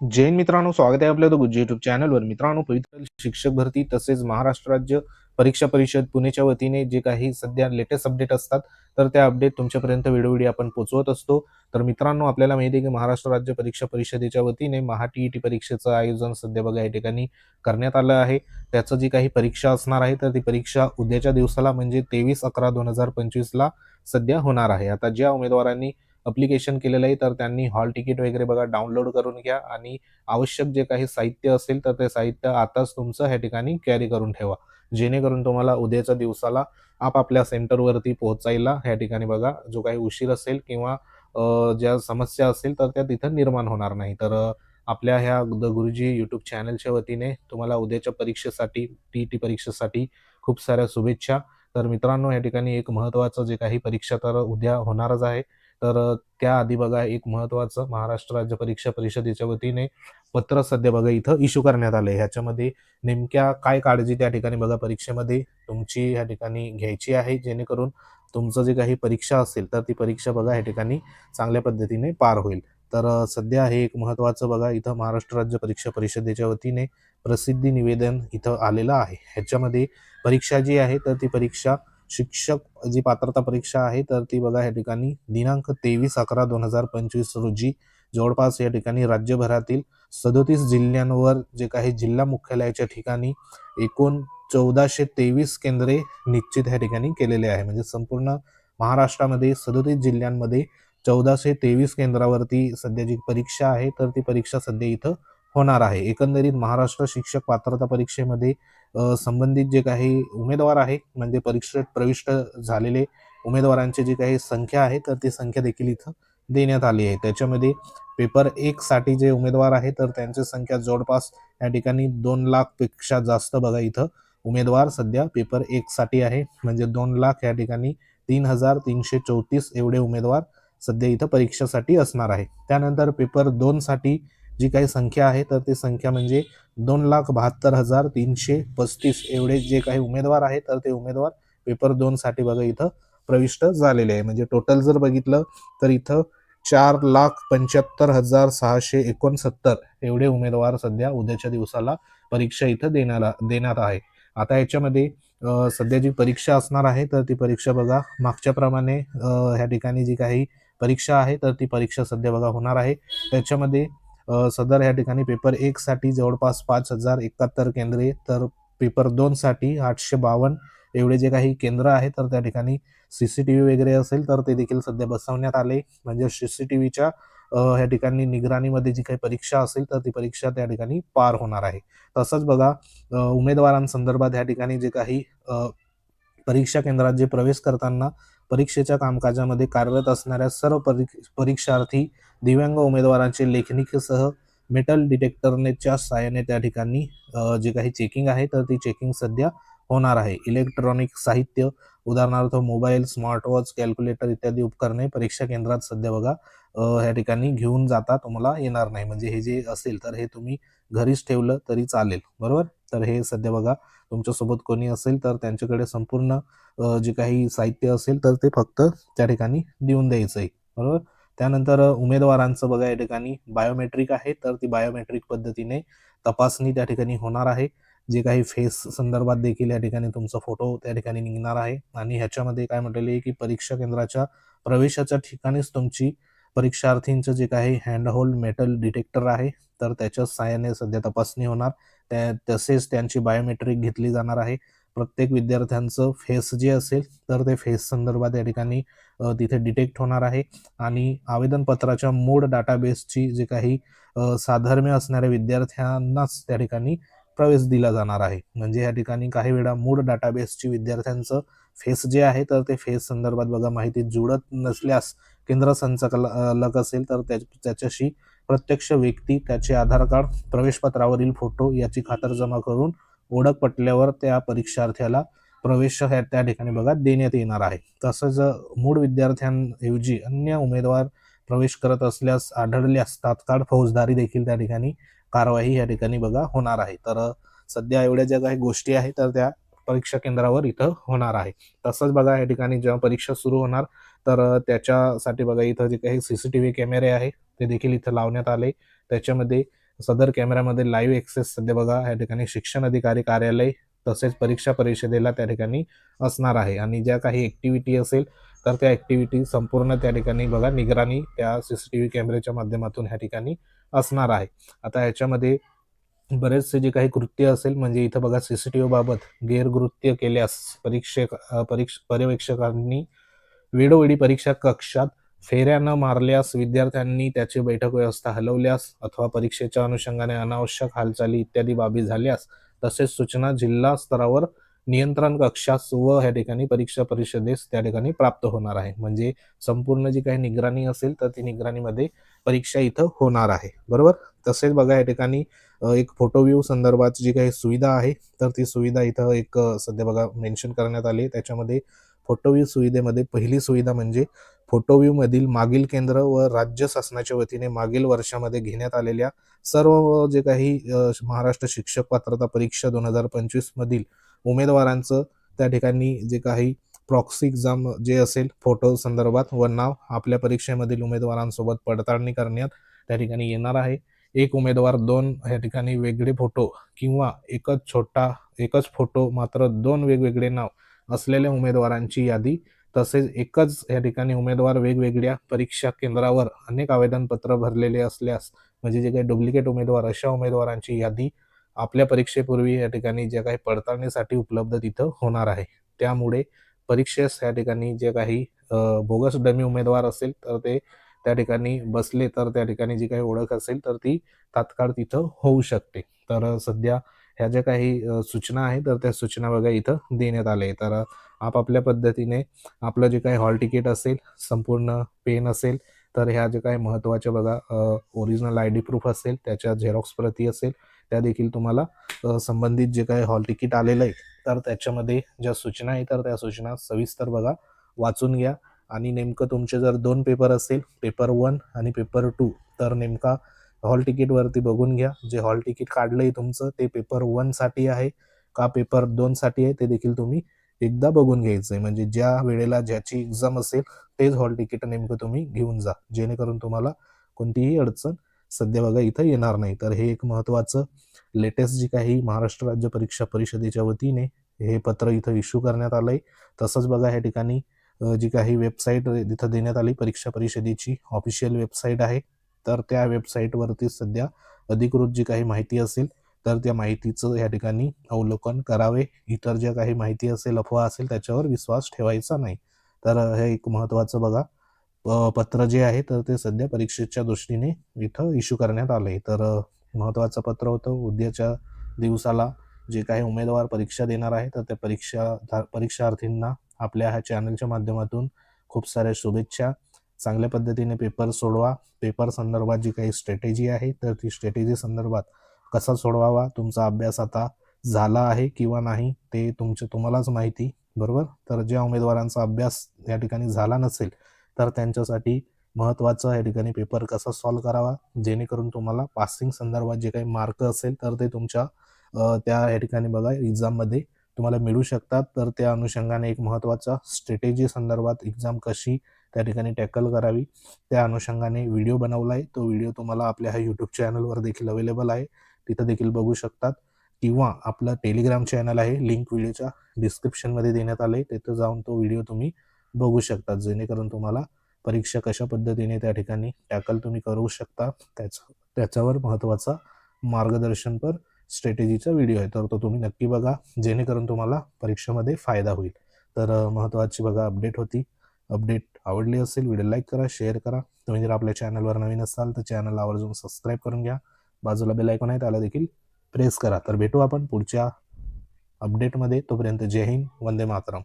जैन मित्रांनो स्वागत आहे आपल्या गुज्जी युट्यूब चॅनलवर मित्रांनो पवित्र शिक्षक भरती तसेच महाराष्ट्र राज्य परीक्षा परिषद पुणेच्या वतीने जे काही सध्या लेटेस्ट अपडेट असतात तर त्या अपडेट तुमच्यापर्यंत वेळोवेळी आपण पोहोचवत असतो. तर मित्रांनो आपल्याला माहिती आहे की महाराष्ट्र राज्य परीक्षा परिषदेच्या वतीने महा टी परीक्षेचं आयोजन सध्या बघा या ठिकाणी करण्यात आलं आहे. त्याचं जी काही परीक्षा असणार आहे तर ती परीक्षा उद्याच्या दिवसाला म्हणजे तेवीस अकरा दोन हजार पंचवीसला सध्या होणार आहे. आता ज्या उमेदवारांनी अप्लिकेशन केलेलं आहे तर त्यांनी हॉल तिकीट वगैरे बघा डाउनलोड करून घ्या आणि आवश्यक जे काही साहित्य असेल तर ते साहित्य आताच तुमचं ह्या ठिकाणी कॅरी करून ठेवा. जेणेकरून तुम्हाला उद्याच्या दिवसाला आपापल्या सेंटरवरती पोहोचायला ह्या ठिकाणी बघा जो काही उशीर असेल किंवा ज्या समस्या असेल तर त्या तिथं निर्माण होणार नाही. तर आपल्या ह्या द गुरुजी यूट्यूब चॅनलच्या वतीने तुम्हाला उद्याच्या परीक्षेसाठी टी टी परीक्षेसाठी खूप साऱ्या शुभेच्छा. तर मित्रांनो या ठिकाणी एक महत्त्वाचं जे काही परीक्षा तर उद्या होणारच आहे. तर त्याआधी बघा एक महत्त्वाचं महाराष्ट्र राज्य परीक्षा परिषदेच्या वतीने पत्र सध्या बघा इथं इश्यू करण्यात आलं आहे ह्याच्यामध्ये नेमक्या काय काळजी त्या ठिकाणी बघा परीक्षेमध्ये तुमची ह्या ठिकाणी घ्यायची आहे जेणेकरून तुमचं जे काही परीक्षा असेल तर ती परीक्षा बघा ह्या ठिकाणी चांगल्या पद्धतीने पार होईल. तर सध्या हे एक महत्त्वाचं बघा इथं महाराष्ट्र राज्य परीक्षा परिषदेच्या वतीने प्रसिद्धी निवेदन इथं आलेलं आहे. ह्याच्यामध्ये परीक्षा जी आहे तर ती परीक्षा शिक्षक जी पात्रता परीक्षा आहे तर ती बघा या ठिकाणी. दिनांक तेवीस अकरा दोन हजार पंचवीस रोजी जवळपास या ठिकाणी राज्यभरातील सदोतीस जिल्ह्यांवर जे काही जिल्हा मुख्यालयाच्या ठिकाणी एकूण चौदाशे तेवीस केंद्रे निश्चित ह्या ठिकाणी केलेले आहे. म्हणजे संपूर्ण महाराष्ट्रामध्ये सदोतीस जिल्ह्यांमध्ये चौदाशे तेवीस केंद्रावरती सध्या जी परीक्षा आहे तर ती परीक्षा सध्या इथं होणार आहे. एकंदरीत महाराष्ट्र शिक्षक पात्रता परीक्षेमध्ये संबंधित जे काही उमेदवार आहे म्हणजे परीक्षेत प्रविष्ट झालेले उमेदवारांची जी काही संख्या आहे तर ती संख्या देखील इथं देण्यात आली आहे. त्याच्यामध्ये पेपर एक साठी जे उमेदवार आहे तर त्यांची संख्या जवळपास या ठिकाणी दोन लाखपेक्षा जास्त बघा इथं उमेदवार सध्या पेपर एक साठी आहे. म्हणजे दोन लाख या ठिकाणी तीन हजार तीनशे चौतीस एवढे उमेदवार सध्या इथं परीक्षेसाठी असणार आहे. त्यानंतर पेपर दोन साठी जी काही संख्या आहे तर ती संख्या म्हणजे दोन लाख बहात्तर हजार तीनशे पस्तीस. एवढे जे काही उमेदवार आहेत तर ते उमेदवार पेपर दोन साठी बघा इथं प्रविष्ट झालेले आहे. म्हणजे टोटल जर बघितलं तर इथं चार लाख पंच्याहत्तर हजार सहाशे एकोणसत्तर एवढे उमेदवार सध्या उद्याच्या दिवसाला परीक्षा इथं देण्याला देण्यात आहे. आता याच्यामध्ये सध्या जी परीक्षा असणार आहे तर ती परीक्षा बघा मागच्याप्रमाणे ह्या ठिकाणी जी काही परीक्षा आहे तर ती परीक्षा सध्या बघा होणार आहे. त्याच्यामध्ये सदर ह्या ठिकाणी पेपर एक साठी जवळपास पाच हजार एकाहत्तर केंद्रे तर पेपर दोन साठी आठशे बावन्न एवढे जे काही केंद्र आहे तर त्या ठिकाणी सीसीटीव्ही वगैरे असेल तर ते देखील सध्या बसवण्यात आले. म्हणजे सीसीटीव्हीच्या ह्या ठिकाणी निगराणीमध्ये जी काही परीक्षा असेल तर ती परीक्षा त्या ठिकाणी पार होणार आहे. तसंच बघा उमेदवारांसंदर्भात ह्या ठिकाणी जे काही परीक्षा केंद्रात जे प्रवेश करताना परीक्षेच्या कामकाजामध्ये कार्यरत असणाऱ्या सर्व परीक्षार्थी दिव्यांग उमेदवारांचे लेखनिकेसह मेटल डिटेक्टरनेच्या सहाय्याने त्या ठिकाणी जे काही चेकिंग आहे तर ती चेकिंग सध्या होणार आहे. इलेक्ट्रॉनिक साहित्य उदाहरणार्थ मोबाईल स्मार्टवॉच कॅल्क्युलेटर इत्यादी उपकरणे परीक्षा केंद्रात सध्या बघा ह्या ठिकाणी घेऊन जाता तुम्हाला येणार नाही. म्हणजे हे जे असेल तर हे तुम्ही घरीच ठेवलं तरी चालेल. बरोबर? तर हे सध्या बघा तुमच्यासोबत कोणी असेल तर त्यांच्याकडे संपूर्ण जे काही साहित्य असेल तर ते फक्त त्या ठिकाणी देऊन द्यायचं आहे बरोबर? त्यानंतर उमेदवारांचं बघा या ठिकाणी बायोमेट्रिक आहे तर ती बायोमेट्रिक पद्धतीने तपासणी त्या ठिकाणी होणार आहे. जे काही फेस संदर्भात देखील या ठिकाणी तुमचा फोटो त्या ठिकाणी निघणार आहे. आणि ह्याच्यामध्ये काय म्हटलेले की परीक्षा केंद्राच्या प्रवेशाच्या ठिकाणीच तुमची परीक्षार्थींचं जे काही हँडहोल्ड मेटल डिटेक्टर आहे तर त्याच्या सहाय्याने सध्या तपासणी होणार. त्या तसेच त्यांची बायोमेट्रिक घेतली जाणार आहे. प्रत्येक विद्यार्थ्यांचं फेस जे असेल तर ते फेस संदर्भात या ठिकाणी तिथे डिटेक्ट होणार आहे. आणि आवेदनपत्राच्या मूळ डाटाबेसची जे काही साधर्म्य असणाऱ्या विद्यार्थ्यांनाच त्या ठिकाणी प्रवेश दिला जाणार आहे. म्हणजे या ठिकाणी काही वेळा मूळ डाटाबेसची विद्यार्थ्यांचं फेस जे आहे तर ते फेस संदर्भात बघा माहिती जुळत नसल्यास केंद्र संचालक असेल तर त्या- त्याच्याशी प्रत्यक्ष व्यक्ती त्याचे आधार कार्ड प्रवेशपत्रावरील फोटो याची खातरजमा करून ओळख पटल्यावर त्या परीक्षार्थ्याला प्रवेश ह्या- त्या ठिकाणी बघा देण्यात येणार आहे. तसंच मूळ विद्यार्थ्यांऐवजी अन्य उमेदवार प्रवेश करत असल्यास आढळल्यास तात्काळ फौजदारी देखील त्या ठिकाणी कारवाई या ठिकाणी बघा होणार आहे. तर सध्या एवढ्या ज्या काही गोष्टी आहेत तर त्या परीक्षा केंद्रावर इथं होणार आहे. तसंच बघा या ठिकाणी जेव्हा परीक्षा सुरू होणार तर त्याच्यासाठी बघा इथं जे काही सीसीटीव्ही कॅमेरे आहे ते देखील इथं लावण्यात आले. त्याच्यामध्ये सदर कॅमेऱ्यामध्ये लाईव्ह एक्सेस सध्या बघा या ठिकाणी शिक्षण अधिकारी कार्यालय तसेच परीक्षा परिषदेला त्या ठिकाणी असणार आहे. आणि ज्या काही ऍक्टिव्हिटी असेल तर त्या ऍक्टिव्हिटी संपूर्ण त्या ठिकाणी बघा निगराणी त्या सीसीटीव्ही कॅमेऱ्याच्या माध्यमातून ह्या ठिकाणी असणार आहे. आता ह्याच्यामध्ये बरेचसे जे काही कृत्य असेल म्हणजे इथं बघा सीसीटीव्ही बाबत गैरकृत्य केल्यास परीक्षक परीक्ष पर्यवेक्षकांनी वेळोवेळी परीक्षा कक्षात फेऱ्या न मारल्यास विद्यार्थ्यांनी त्याची बैठक व्यवस्था हलवल्यास अथवा परीक्षेच्या अनुषंगाने अनावश्यक हालचाली इत्यादी बाबी झाल्यास तसेच सूचना जिल्हा स्तरावर नियंत्रण कक्षास व ह्या ठिकाणी परीक्षा परिषदेस त्या ठिकाणी प्राप्त होणार आहे. म्हणजे संपूर्ण जी काही निगराणी असेल तर ती निगराणीमध्ये परीक्षा इथं होणार आहे. बरोबर? तसेच बघा या ठिकाणी एक फोटो व्ह्यू संदर्भात जी काही सुविधा आहे तर ती सुविधा इथं एक सध्या बघा मेन्शन करण्यात आली आहे. त्याच्यामध्ये फोटो व्ह्यू सुविधेमध्ये पहिली सुविधा म्हणजे फोटो व्ह्यू मधील मागील केंद्र व राज्य शासनाच्या वतीने मागील वर्षामध्ये घेण्यात आलेल्या सर्व जे काही महाराष्ट्र शिक्षक पात्रता परीक्षा दोन हजार पंचवीस मधील उमेदवारांचं त्या ठिकाणी जे काही प्रॉक्सी एक्झाम जे असेल फोटो संदर्भात व नाव आपल्या परीक्षेमधील उमेदवारांसोबत पडताळणी करण्यात त्या ठिकाणी येणार आहे. एक उमेदवार दोन या ठिकाणी वेगळे फोटो किंवा एकच छोटा एकच फोटो मात्र दोन वेगवेगळे नाव असलेल्या उमेदवारांची यादी तसेच एकच या ठिकाणी उमेदवार वेगवेगळ्या परीक्षा केंद्रावर अनेक आवेदनपत्र भरलेले असल्यास म्हणजे जे काही डुप्लिकेट उमेदवार अशा उमेदवारांची यादी आपल्या परीक्षेपूर्वी या ठिकाणी ज्या काही पडताळणीसाठी उपलब्ध तिथं होणार आहे. त्यामुळे परीक्षेस या ठिकाणी जे काही बोगस डमी उमेदवार असेल तर ते त्या ठिकाणी बसले तर त्या ठिकाणी जी काही ओळख असेल तर ती तात्काळ तिथं होऊ शकते. तर सध्या ह्या ज्या काही सूचना आहे तर त्या सूचना बघा इथं देण्यात आले तर आपापल्या पद्धतीने आपलं जे काही हॉल तिकीट असेल संपूर्ण पेन असेल तर ह्या जे काही महत्त्वाच्या बघा ओरिजिनल आय डी प्रूफ असेल त्याच्या झेरॉक्स प्रती असेल त्या देखील तुम्हाला संबंधित जे काही हॉल तिकीट आलेलं आहे तर त्याच्यामध्ये ज्या सूचना आहे तर त्या सूचना सविस्तर बघा वाचून घ्या. आणि नेमकं तुमचे जर दोन पेपर असेल पेपर वन आणि पेपर टू तर नेमका हॉल तिकीटवरती बघून घ्या. जे हॉल तिकीट काढलंय तुमचं ते पेपर वनसाठी आहे का पेपर दोनसाठी आहे ते देखील तुम्ही एकदा बघून घ्यायचं आहे म्हणजे ज्या वेळेला ज्याची एक्झाम असेल तेच हॉल तिकीट नेमकं तुम्ही घेऊन जा. जेणेकरून तुम्हाला कोणतीही अडचण सध्या बघा इथं येणार नाही. तर हे एक महत्त्वाचं लेटेस्ट जी काही महाराष्ट्र राज्य परीक्षा परिषदेच्या वतीने हे पत्र इथं इश्यू करण्यात आलंय. तसंच बघा ह्या ठिकाणी जी काही वेबसाईट इथं देण्यात आली परीक्षा परिषदेची ऑफिशियल वेबसाईट आहे. तर त्या वेबसाईटवरती सध्या अधिकृत जी काही माहिती असेल तर त्या माहितीचं या ठिकाणी अवलोकन करावे. इतर ज्या काही माहिती असेल अफवा असेल त्याच्यावर विश्वास ठेवायचा नाही. तर हे एक महत्त्वाचं बघा. पत्र जे आहे तर ते सध्या परीक्षेच्या दृष्टीने इथं इश्यू करण्यात आलंय. तर महत्त्वाचं पत्र होतं उद्याच्या दिवसाला जे काही उमेदवार परीक्षा देणार आहे तर त्या परीक्षा परीक्षार्थींना आपल्या ह्या चॅनलच्या माध्यमातून खूप साऱ्या शुभेच्छा. चांगल्या पद्धतीने पेपर सोडवा. पेपर संदर्भात जी काही स्ट्रॅटेजी आहे तर ती स्ट्रॅटेजी संदर्भात कसा सोडवावा तुमचा अभ्यास आता झाला आहे किंवा नाही ते तुमचे तुम्हालाच माहिती बरोबर? तर ज्या उमेदवारांचा अभ्यास या ठिकाणी झाला नसेल तर त्यांच्यासाठी महत्त्वाचा या ठिकाणी पेपर कसा सॉल्व करावा जेणेकरून तुम्हाला पासिंग संदर्भात जे काही मार्क असेल तर ते तुमच्या त्या या ठिकाणी बघा एक्झाममध्ये तुम्हाला मिळू शकतात. तर त्या अनुषंगाने एक महत्त्वाचा स्ट्रॅटेजी संदर्भात एक्झाम कशी त्या ठिकाणी टॅकल करावी त्या अनुषंगाने व्हिडिओ बनवला आहे. तो व्हिडिओ तुम्हाला आपल्या ह्या यूट्यूब चॅनलवर देखील अवेलेबल आहे. तिथं देखील बघू शकतात. किंवा आपलं टेलिग्राम चॅनल आहे लिंक व्हिडिओच्या डिस्क्रिप्शनमध्ये देण्यात आले तिथं जाऊन तो व्हिडिओ तुम्ही बघू शकता. जेणेकरून तुम्हाला परीक्षा कशा पद्धतीने त्या ठिकाणी टॅकल तुम्ही करू शकता. त्याचा त्याच्यावर महत्त्वाचा मार्गदर्शनपर स्ट्रॅटेजीचा व्हिडिओ आहे. तर तो तुम्ही नक्की बघा. जेणेकरून तुम्हाला परीक्षेमध्ये फायदा होईल. तर महत्त्वाची बघा अपडेट होती. अपडेट आवडली असेल व्हिडिओ लाईक करा शेअर करा. तुम्ही जर आपल्या चॅनलवर नवीन असाल तर चॅनल आवर्जून सबस्क्राईब करून घ्या. बाजूला बेल ऐकून आहे त्याला देखील प्रेस करा. तर भेटू आपण पुढच्या अपडेटमध्ये तोपर्यंत जय हिंद वंदे मातरम.